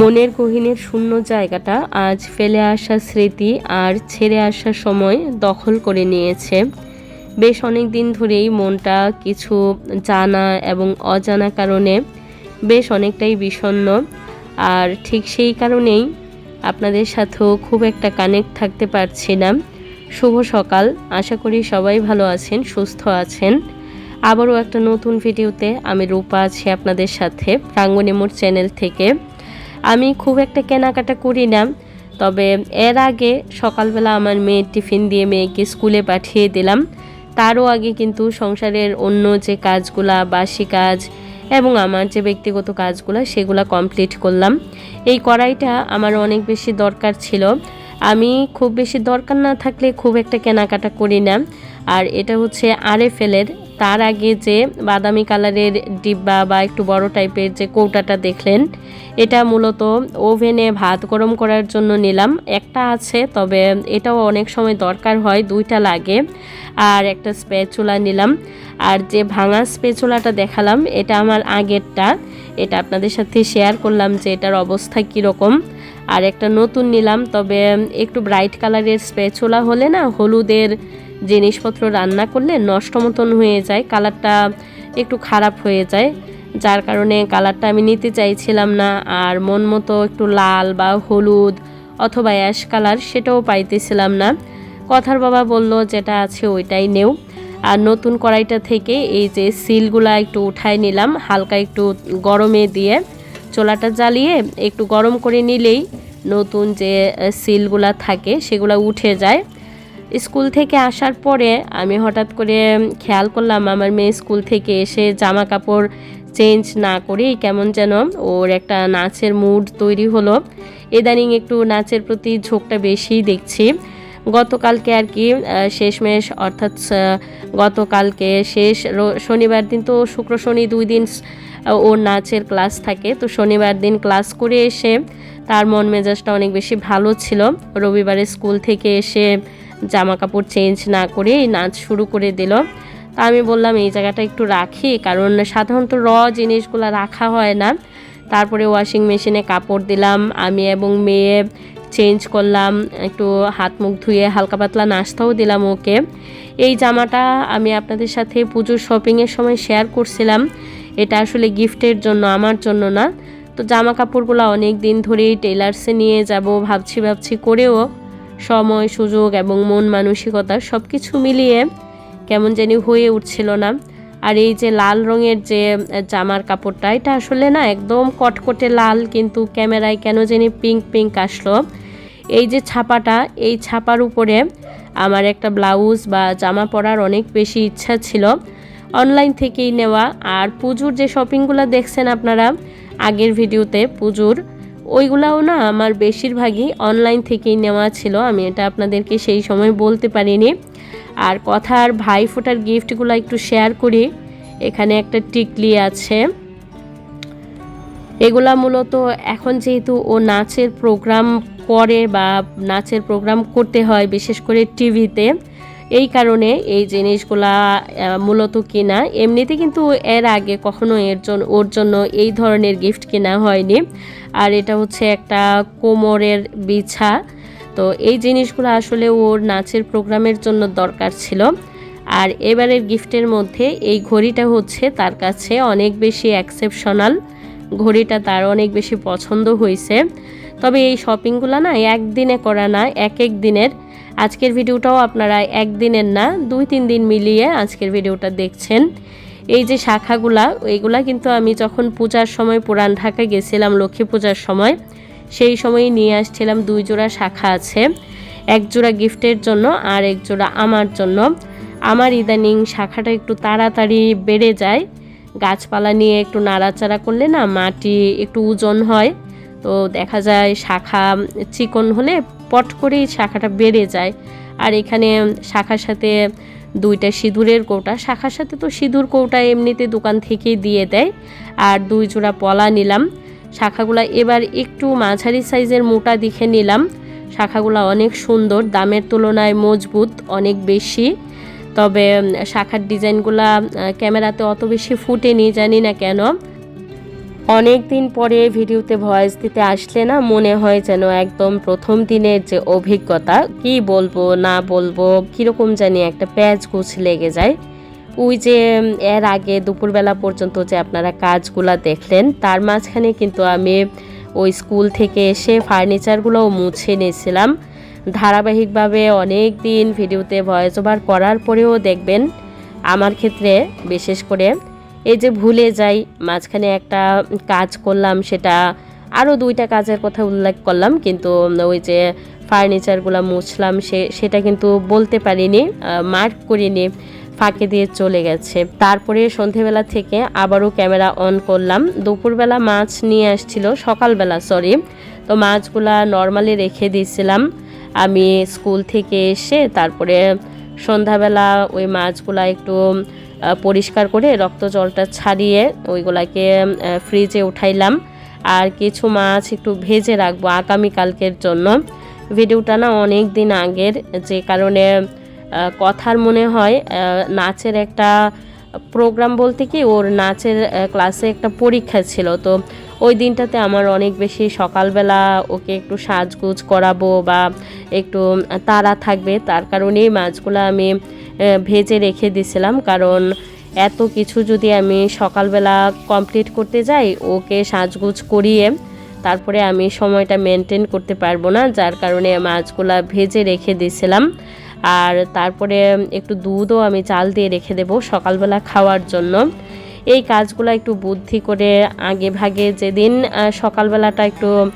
মনের গহীনের শূন্য জায়গাটা আজ ফেলে আসা স্মৃতি আর ছেড়ে আসার সময় দখল করে নিয়েছে। বেশ অনেক দিন ধরেই মনটা কিছু জানা এবং অজানা কারণে বেশ অনেকটাই বিষণ্ণ। আর ঠিক সেই কারণেই আপনাদের সাথেও খুব একটা কানেক্ট থাকতে পারছি না। শুভ সকাল। আশা করি সবাই ভালো আছেন, সুস্থ আছেন। আবারও একটা নতুন ভিডিওতে আমি রূপা আছি আপনাদের সাথে প্রাঙ্গণী মোর চ্যানেল থেকে। আমি খুব একটা কেনাকাটা করি না, তবে এর আগে সকালবেলা আমার মেয়ের টিফিন দিয়ে মেয়েকে স্কুলে পাঠিয়ে দিলাম। তারও আগে কিন্তু সংসারের অন্য যে কাজগুলা, বাসি কাজ এবং আমার যে ব্যক্তিগত কাজগুলো, সেগুলো কমপ্লিট করলাম। এই কড়াইটা আমার অনেক বেশি দরকার ছিল। আমি খুব বেশি দরকার না থাকলে খুব একটা কেনাকাটা করি না। আর এটা হচ্ছে আরএফএলের তার আগে যে বাদামি কালারের ডিব্বা বা একটু বড় টাইপের যে কৌটাটা দেখলেন, এটা মূলত ওভেনে ভাত গরম করার জন্য নিলাম। একটা আছে, তবে এটাও অনেক সময় দরকার হয়, দুইটা লাগে। আর একটা স্পেচুলা নিলাম। আর যে ভাঙা স্পেচুলাটা দেখালাম, এটা আমার আগেরটা। এটা আপনাদের সাথে শেয়ার করলাম যে এটার অবস্থা কীরকম। আর একটা নতুন নিলাম, তবে একটু ব্রাইট কালারের স্পেচুলা হলে না হলুদের জিনিসপত্র রান্না করলে নষ্ট মতন হয়ে যায় কালারটা একটু খারাপ হয়ে যায়। যার কারণে কালারটা আমি নিতে চাইছিলাম না, আর মন মতো একটু লাল বা হলুদ অথবা অ্যাশ কালার সেটাও পাইতেছিলাম না। কথার বাবা বলল, যেটা আছে ওইটাই নেও। আর নতুন কড়াইটা থেকে এই যে সিলগুলা একটু উঠাই নিলাম, হালকা একটু গরমে দিয়ে। চোলাটা জ্বালিয়ে একটু গরম করে নিলেই নতুন যে সিলগুলা থাকে সেগুলো উঠে যায়। স্কুল থেকে আসার পরে আমি হঠাৎ করে খেয়াল করলাম আমার মেয়ে স্কুল থেকে এসে জামা কাপড় চেঞ্জ না করেই কেমন যেন ওর একটা নাচের মুড তৈরি হলো। ইদানিং একটু নাচের প্রতি ঝোঁকটা বেশিই দেখছি। গতকালকে আর কি শেষমেশ অর্থাৎ গতকালকে শেষ শনিবার দিন তো শুক্র শনি দুই দিন ওর নাচের ক্লাস থাকে। তো শনিবার দিন ক্লাস করে এসে তার মন মেজাজটা অনেক বেশি ভালো ছিল। রবিবারে স্কুল থেকে এসে জামা কাপড় চেঞ্জ না করে নাচ শুরু করে দিল। তা আমি বললাম, এই জায়গাটা একটু রাখি, কারণ সাধারণত র জিনিসগুলো রাখা হয় না। তারপরে ওয়াশিং মেশিনে কাপড় দিলাম। আমি এবং মেয়ে চেঞ্জ করলাম, একটু হাত মুখ ধুয়ে হালকা পাতলা নাস্তাও দিলাম ওকে। এই জামাটা আমি আপনাদের সাথে পুজোর শপিংয়ের সময় শেয়ার করছিলাম। এটা আসলে গিফটের জন্য, আমার জন্য না। তো জামা কাপড়গুলো অনেক দিন ধরেই টেলার্সে নিয়ে যাব, ভাবছি ভাবছি করেও সময়, সুযোগ এবং মন মানসিকতা সব কিছু মিলিয়ে কেমন জানি হয়ে উঠছিল না। আর এই যে লাল রঙের যে জামার কাপড়টা, এটা আসলে না একদম কটকটে লাল, কিন্তু ক্যামেরায় কেন জানি পিঙ্ক পিঙ্ক আসলো। এই যে ছাপাটা, এই ছাপার উপরে আমার একটা ব্লাউজ বা জামা পরার অনেক বেশি ইচ্ছা ছিল। অনলাইন থেকেই নেওয়া। আর পুজোর যে শপিংগুলো দেখছেন আপনারা, আগের ভিডিওতে পুজোর, ওইগুলাও না আমার বেশিরভাগই অনলাইন থেকেই নেওয়া ছিল। আমি এটা আপনাদেরকে সেই সময় বলতে পারিনি। আর কথার ভাই ফোটার গিফটগুলো একটু শেয়ার করি। এখানে একটা টিকলি আছে। এগুলা মূলত এখন যেহেতু ও নাচের প্রোগ্রাম করে বা নাচের প্রোগ্রাম করতে হয়, বিশেষ করে টিভিতে এই কারণে এই জিনিসগুলা মূলত কেনা, এমনিতে কিন্তু এর আগে কখনো এর জন্য ওর জন্য এই ধরনের গিফট কেনা হয়নি। আর এটা হচ্ছে একটা কোমরের বিছা। তো এই জিনিসগুলো আসলে ওর নাচের প্রোগ্রামের জন্য দরকার ছিল। আর এবারের গিফটের মধ্যে এই ঘড়িটা হচ্ছে তার কাছে অনেক বেশি অ্যাকসেপশনাল ঘড়িটা তার অনেক বেশি পছন্দ হয়েছে তবে এই শপিংগুলো না একদিনে করা না, এক এক দিনের। আজকের ভিডিওটাও আপনারা একদিনের না, দুই তিন দিন মিলিয়ে আজকের ভিডিওটা দেখছেন। এই যে শাখাগুলা এইগুলা কিন্তু আমি যখন পূজার সময়, পুরান ঢাকা গেছিলাম, লক্ষ্মী পূজার সময়, সেই সময়ই নিয়ে আসছিলাম। দুই জোড়া শাখা আছে, এক জোড়া গিফটের জন্য আর এক জোড়া আমার জন্য। আমার ইদানিং শাখাটা একটু তাড়াতাড়ি বেড়ে যায়। গাছপালা নিয়ে একটু নাড়াচাড়া করলে না মাটি একটু ওজন হয়। তো দেখা যায় শাখা চিকন হলে পট করেই শাখাটা বেড়ে যায়। আর এখানে শাখার সাথে দুইটা সিঁদুরের কৌটা, শাখার সাথে তো সিঁদুর কৌটা এমনিতে দোকান থেকেই দিয়ে দেয়। আর দুই জোড়া পলা নিলাম, শাখাগুলা এবার একটু মাঝারি সাইজের মোটা দেখে নিলাম। শাখাগুলা অনেক সুন্দর, দামের তুলনায় মজবুত, অনেক বেশি। তবে শাখার ডিজাইনগুলা ক্যামেরাতে অত বেশি ফুটেনি, জানি না কেন। অনেক দিন পরে ভিডিওতে ভয়েস দিতে আসলে না মনে হয় যেন একদম প্রথম দিনের যে অভিজ্ঞতা, কি বলব, না বলব, কীরকম জানি একটা প্যাচ গুছ লেগে যায়। ওই যে এর আগে দুপুরবেলা পর্যন্ত যে আপনারা কাজগুলা দেখলেন, তার মাঝখানে কিন্তু আমি ওই স্কুল থেকে এসে ফার্নিচারগুলোও মুছে নিয়েছিলাম। ধারাবাহিকভাবে অনেক দিন ভিডিওতে ভয়েস ওভার করার পরেও দেখবেন, আমার ক্ষেত্রে, বিশেষ করে এই যে ভুলে যাই, মাঝখানে একটা কাজ করলাম সেটা আরও দুইটা কাজের কথা উল্লেখ করলাম, কিন্তু ওই যে ফার্নিচারগুলো মুছলাম সে, সেটা কিন্তু বলতে পারিনি মার্ক করিনি, ফাঁকে দিয়ে চলে গেছে। তারপরে সন্ধেবেলা থেকে আবারও ক্যামেরা অন করলাম। দুপুরবেলা মাছ নিয়ে আসছিল, সকালবেলা সরি তো মাছগুলা নর্মালি রেখে দিয়েছিলাম। আমি স্কুল থেকে এসে তারপরে সন্ধ্যাবেলা ওই মাছগুলা একটু পরিষ্কার করে রক্ত জলটা ছাড়িয়ে ওইগুলাকে ফ্রিজে উঠাইলাম। আর কিছু মাছ একটু ভেজে রাখব আগামীকালকের জন্য। ভিডিওটা না অনেক দিন আগের, যে কারণে কথার মনে হয় নাচের একটা প্রোগ্রাম বলতে কি, ওর নাচের ক্লাসে একটা পরীক্ষা ছিল। তো ওই দিনটাতে আমার অনেক বেশি সকালবেলা ওকে একটু সাজগুজ করাবো বা একটু তাড়া থাকবে। তার কারণেই মাছগুলো আমি ভেজে রেখে দিছিলাম। কারণ এত কিছু যদি আমি সকালবেলা কমপ্লিট করতে যাই, ওকে সাজগুজ করিয়ে তারপরে আমি সময়টা মেনটেন করতে পারব না। যার কারণে মাছগুলা ভেজে রেখে দিয়েছিলাম আর তারপরে একটু দুধও আমি চাল দিয়ে রেখে দেবো সকালবেলা খাওয়ার জন্য। এই কাজগুলো একটু বুদ্ধি করে আগে ভাগে যেদিন সকালবেলাটা একটু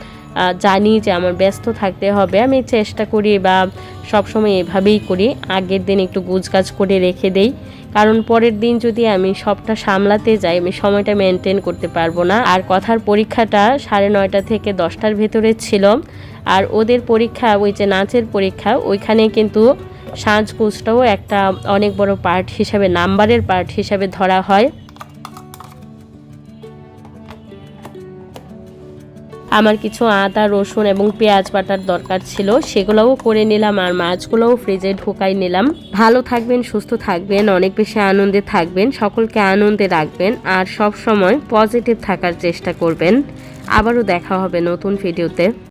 জানি যে আমার ব্যস্ত থাকতে হবে, আমি চেষ্টা করি বা সবসময় এভাবেই করি। আগের দিন একটু গুজগাছ করে রেখে দেই। কারণ পরের দিন যদি আমি সবটা সামলাতে যাই, আমি সময়টা মেনটেন করতে পারব না। আর কথার পরীক্ষাটা সাড়ে নয়টা থেকে দশটার ভেতরে ছিল। আর ওদের পরীক্ষা, ওই যে নাচের পরীক্ষা, ওইখানে কিন্তু সাজগোজটাও একটা অনেক বড় পার্ট হিসাবে নাম্বারের পার্ট হিসাবে ধরা হয়। আমার কিছু আদা, রসুন এবং পেঁয়াজ বাটার দরকার ছিল, সেগুলোও করে নিলাম আর মাছগুলোও ফ্রিজে ঢুকাই নিলাম। ভালো থাকবেন, সুস্থ থাকবেন, অনেক বেশি আনন্দে থাকবেন, সকলকে আনন্দে রাখবেন আর সব সময় পজিটিভ থাকার চেষ্টা করবেন। আবারও দেখা হবে নতুন ভিডিওতে